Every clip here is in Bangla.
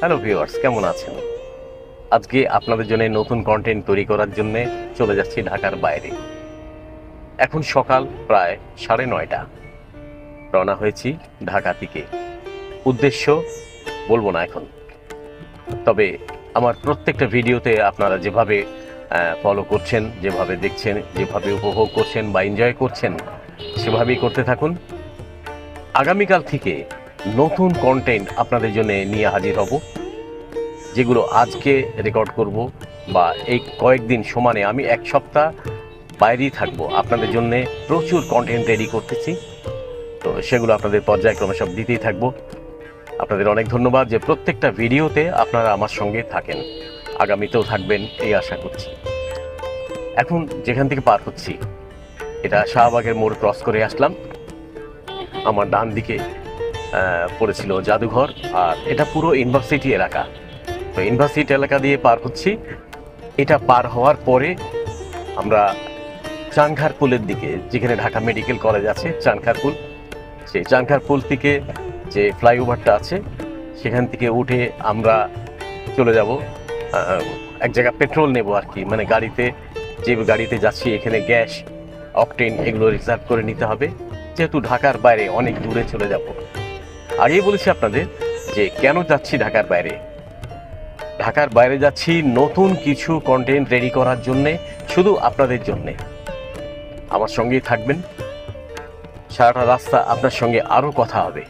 হ্যালো ভিউয়ার্স কেমন আছেন? আজকে আপনাদের জন্য নতুন কন্টেন্ট তৈরি করার জন্য চলে যাচ্ছি ঢাকার বাইরে। এখন সকাল প্রায় সাড়ে নয়টা। রওনা হয়েছি ঢাকা থেকে। উদ্দেশ্য বলব না এখন। তবে আমার প্রত্যেকটা ভিডিওতে আপনারা যেভাবে ফলো করছেন, যেভাবে দেখছেন, যেভাবে উপভোগ করছেন বা এনজয় করছেন, সেভাবেই করতে থাকুন। আগামীকাল থেকে নতুন কন্টেন্ট আপনাদের জন্য নিয়ে হাজির হব, যেগুলো আজকে রেকর্ড করব বা এই কয়েকদিন সমানে আমি এক সপ্তাহ বাইরেই থাকব। আপনাদের জন্য প্রচুর কন্টেন্ট রেডি করতেছি। তো সেগুলো আপনাদের পর্যায়ক্রমে সব দিতেই থাকব। আপনাদের অনেক ধন্যবাদ যে প্রত্যেকটা ভিডিওতে আপনারা আমার সঙ্গে থাকেন। আগামীতেও থাকবেন এই আশা করছি। এখন যেখান থেকে পার হচ্ছি, এটা শাহবাগের মোড় ক্রস করে আসলাম। আমার ডান দিকে পড়েছিল জাদুঘর আর এটা পুরো ইউনিভার্সিটি এলাকা। তো ইউনিভার্সিটি এলাকা দিয়ে পার হচ্ছি। এটা পার হওয়ার পরে আমরা চানখারপুলের দিকে, যেখানে ঢাকা মেডিকেল কলেজ আছে, চানখারপুল। সেই চানখারপুল থেকে যে ফ্লাইওভারটা আছে, সেখান থেকে উঠে আমরা চলে যাব। এক জায়গায় পেট্রোল নেব আর কি মানে গাড়িতে, যে গাড়িতে যাচ্ছি, এখানে গ্যাস, অকটেন এগুলো রিজার্ভ করে নিতে হবে। যেহেতু ঢাকার বাইরে অনেক দূরে চলে যাব। আগেই বলেছি আপনাদের যে কেন যাচ্ছি ঢাকার বাইরে? ঢাকার বাইরে যাচ্ছি নতুন কিছু কন্টেন্ট রেডি করার জন্যে, শুধু আপনাদের জন্যে। আমার সঙ্গেই থাকবেন। সারাটা রাস্তা আপনার সঙ্গে আরও কথা হবে।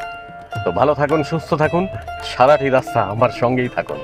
তো ভালো থাকুন, সুস্থ থাকুন, সারাটি রাস্তা আমার সঙ্গেই থাকুন।